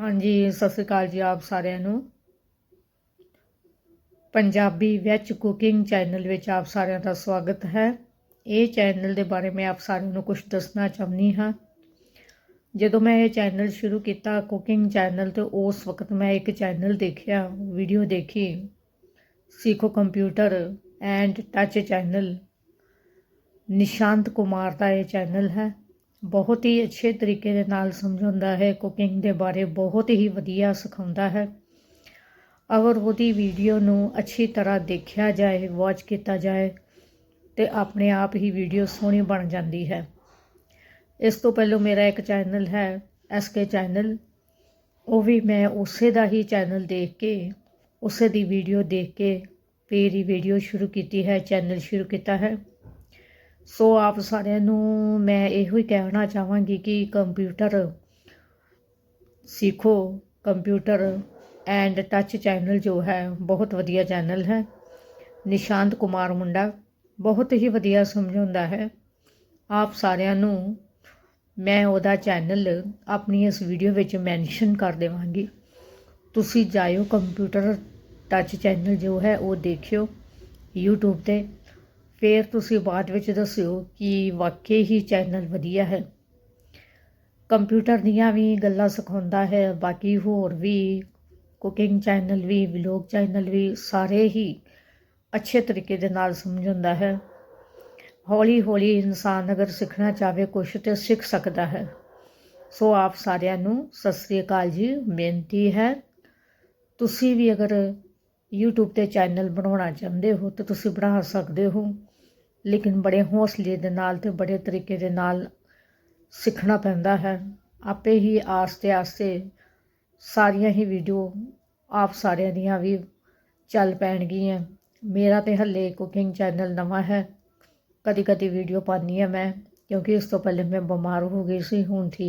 ਹਾਂਜੀ, ਸਤਿ ਸ੍ਰੀ ਅਕਾਲ ਜੀ ਆਪ ਸਾਰਿਆਂ ਨੂੰ। ਪੰਜਾਬੀ ਵਿੱਚ ਕੁਕਿੰਗ ਚੈਨਲ ਵਿੱਚ ਆਪ ਸਾਰਿਆਂ ਦਾ ਸਵਾਗਤ ਹੈ। ਇਹ ਚੈਨਲ ਦੇ ਬਾਰੇ ਮੈਂ ਆਪ ਸਾਰਿਆਂ ਨੂੰ ਕੁਝ ਦੱਸਣਾ ਚਾਹੁੰਦੀ ਹਾਂ। ਜਦੋਂ ਮੈਂ ਇਹ ਚੈਨਲ ਸ਼ੁਰੂ ਕੀਤਾ ਕੁਕਿੰਗ ਚੈਨਲ ਤੇ ਉਸ ਵਕਤ ਮੈਂ ਇੱਕ ਚੈਨਲ ਦੇਖਿਆ ਵੀਡੀਓ ਦੇਖੀ। ਸਿੱਖੋ computer and touch channel Nishant Kumar ਦਾ ਇਹ ਚੈਨਲ ਹੈ। ਬਹੁਤ ਹੀ ਅੱਛੇ ਤਰੀਕੇ ਦੇ ਨਾਲ ਸਮਝਾਉਂਦਾ ਹੈ ਕੁਕਿੰਗ ਦੇ ਬਾਰੇ ਬਹੁਤ ਹੀ ਵਧੀਆ ਸਿਖਾਉਂਦਾ ਹੈ। ਅਗਰ ਉਹਦੀ ਵੀਡੀਓ ਨੂੰ ਅੱਛੀ ਤਰ੍ਹਾਂ ਦੇਖਿਆ ਜਾਏ ਵਾਚ ਕੀਤਾ ਜਾਏ, ਤੇ ਆਪਣੇ ਆਪ ਹੀ ਵੀਡੀਓ ਸੋਹਣੀ ਬਣ ਜਾਂਦੀ ਹੈ। ਇਸ ਤੋਂ ਪਹਿਲਾਂ ਮੇਰਾ ਇੱਕ ਚੈਨਲ ਹੈ ਐਸਕੇ ਚੈਨਲ ਉਹ ਵੀ ਮੈਂ ਉਸੇ ਦਾ ਹੀ ਚੈਨਲ ਦੇਖ ਕੇ, ਉਸੇ ਦੀ ਵੀਡੀਓ ਦੇਖ ਕੇ, ਫਿਰ ਹੀ ਵੀਡੀਓ ਸ਼ੁਰੂ ਕੀਤੀ ਹੈ ਚੈਨਲ ਸ਼ੁਰੂ ਕੀਤਾ ਹੈ। ਸੋ ਆਪ ਸਾਰਿਆਂ ਨੂੰ ਮੈਂ ਇਹੋ ਹੀ ਕਹਿਣਾ ਚਾਹਾਂਗੀ ਕਿ ਕੰਪਿਊਟਰ ਸਿੱਖੋ। ਕੰਪਿਊਟਰ ਐਂਡ ਟੱਚ ਚੈਨਲ ਜੋ ਹੈ, ਬਹੁਤ ਵਧੀਆ ਚੈਨਲ ਹੈ। ਨਿਸ਼ਾਂਤ ਕੁਮਾਰ ਮੁੰਡਾ, ਬਹੁਤ ਹੀ ਵਧੀਆ ਸਮਝਾਉਂਦਾ ਹੈ। ਆਪ ਸਾਰਿਆਂ ਨੂੰ ਮੈਂ ਉਹਦਾ ਚੈਨਲ ਆਪਣੀ ਇਸ ਵੀਡੀਓ ਵਿੱਚ ਮੈਂਸ਼ਨ ਕਰ ਦੇਵਾਂਗੀ। ਤੁਸੀਂ ਜਾਇਓ ਕੰਪਿਊਟਰ ਟੱਚ ਚੈਨਲ ਜੋ ਹੈ, ਉਹ ਦੇਖਿਓ YouTube ਤੇ। ਫਿਰ ਤੁਸੀਂ ਬਾਅਦ ਵਿੱਚ ਦੱਸਿਓ ਕਿ ਵਾਕਈ ਹੀ ਚੈਨਲ ਵਧੀਆ ਹੈ। ਕੰਪਿਊਟਰ ਦੀਆਂ ਵੀ ਗੱਲਾਂ ਸਿਖਾਉਂਦਾ ਹੈ, ਬਾਕੀ ਹੋਰ ਵੀ ਕੁਕਿੰਗ ਚੈਨਲ ਵੀ, ਵਲੌਗ ਚੈਨਲ ਵੀ ਸਾਰੇ ਹੀ ਅੱਛੇ ਤਰੀਕੇ ਦੇ ਨਾਲ ਸਮਝਾਉਂਦਾ ਹੈ। ਹੌਲੀ ਹੌਲੀ ਇਨਸਾਨ ਅਗਰ ਸਿੱਖਣਾ ਚਾਹਵੇ ਕੁਛ ਤੇ ਸਿੱਖ ਸਕਦਾ ਹੈ। ਸੋ ਆਪ ਸਾਰਿਆਂ ਨੂੰ ਸਤਿ ਸ੍ਰੀ ਅਕਾਲ ਜੀ, ਬੇਨਤੀ ਹੈ, ਤੁਸੀਂ ਵੀ ਅਗਰ YouTube ਤੇ ਚੈਨਲ ਬਣਾਉਣਾ ਚਾਹੁੰਦੇ ਹੋ ਤਾਂ ਤੁਸੀਂ ਬਣਾ ਸਕਦੇ ਹੋ। ਲੇਕਿਨ ਬੜੇ ਹੌਸਲੇ ਦੇ ਨਾਲ ਅਤੇ ਬੜੇ ਤਰੀਕੇ ਦੇ ਨਾਲ ਸਿੱਖਣਾ ਪੈਂਦਾ ਹੈ। ਆਪੇ ਹੀ ਆਸਤੇ ਆਸਤੇ ਸਾਰੀਆਂ ਹੀ ਵੀਡੀਓ ਆਪ ਸਾਰਿਆਂ ਦੀਆਂ ਵੀ ਚੱਲ ਪੈਣਗੀਆਂ। ਮੇਰਾ ਤੇ ਹੱਲੇ ਕੁਕਿੰਗ ਚੈਨਲ ਨਵਾਂ ਹੈ। ਕਦੀ ਕਦੀ ਵੀਡੀਓ ਪਾਉਂਦੀ ਹਾਂ ਮੈਂ, ਕਿਉਂਕਿ ਇਸ ਤੋਂ ਪਹਿਲੇ ਮੈਂ ਬਿਮਾਰ ਹੋ ਗਈ ਸੀ, ਹੁਣ ਠੀਕ